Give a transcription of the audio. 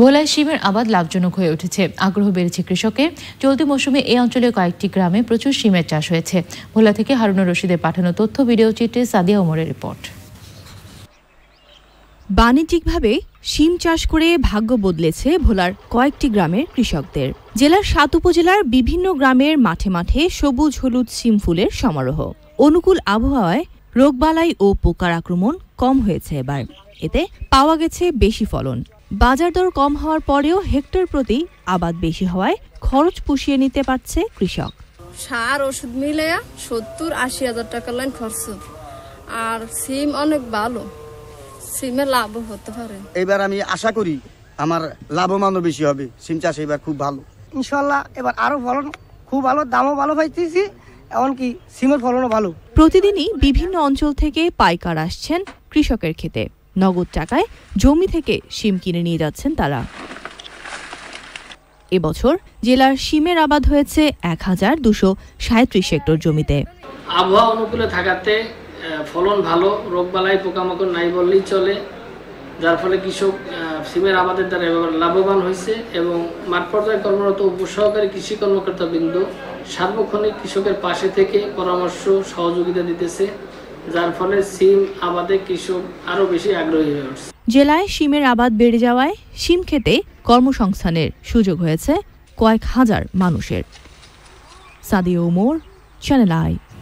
ভোলায় শিমের আবাদ লাভজনক হয়ে উঠেছে। আগ্রহ বেড়েছে কৃষকের। চলতি মৌসুমে এই অঞ্চলের কয়েকটি গ্রামে প্রচুর শিমের চাষ হয়েছে। ভোলা থেকে হারুনুর রশিদের পাঠানো তথ্য, ভিডিও চিত্রে সাদিয়া ওমরের রিপোর্ট। বাণিজ্যিকভাবে শিম চাষ করে ভাগ্য বদলেছে ভোলার কয়েকটি গ্রামের কৃষকদের। জেলার সাত উপজেলার বিভিন্ন গ্রামের মাঠে মাঠে সবুজ হলুদ শিম ফুলের সমারোহ। অনুকূল আবহাওয়ায় রোগবালাই ও পোকার আক্রমণ কম হয়েছে এবার। এতে পাওয়া গেছে বেশি ফলন। বাজার দর কম হওয়ার পরেও হেক্টর প্রতি আবাদ বেশি হওয়ায় খরচ পুষিয়ে নিতে পারছে কৃষক। সার ওষুধ মিলে সত্তর আশি হাজার টাকা লাইন খরচ। আর সিম অনেক ভালো। সিমে লাভ হতে পারে। এবার আমি আশা করি আমার লাভমানও বেশি হবে। সিম চাষ এবার খুব ভালো। ইনশাল্লাহ এবার আরও ফলন খুব ভালো দামও ভালো পাইতেছি এমনকি সিমের ফলনও ভালো। প্রতিদিনই বিভিন্ন অঞ্চল থেকে পাইকার আসছেন কৃষকের খেতে। নগদ টাকায় জমি থেকে শিম কিনে নিয়ে যাচ্ছেন তারা। এবছর জেলার শিমের আবাদ হয়েছে এক হাজার দুশো সাঁত্রিশ হেক্টর জমিতে। আবহাওয়া অনুকূলে থাকাতে ফলন ভালো, রোগবালাই, পোকামাকড় নাই বললেই চলে, যার ফলে কৃষক সিমের আবাদের দ্বারা লাভবান হয়েছে এবং মাঠ পর্যায়ে কর্মরত উপসহকারী কৃষি কর্মকর্তা বিন্দু সার্বক্ষণিক কৃষকের পাশে থেকে পরামর্শ, সহযোগিতা দিতেছে। যার ফলে সিম আবাদে কৃষক আরও বেশি আগ্রহী হয়ে উঠছে। জেলায় সিমের আবাদ বেড়ে যাওয়ায় সিম খেতে কর্মসংস্থানের সুযোগ হয়েছে কয়েক হাজার মানুষের। সাদিয়া মোর চ্যানেল আই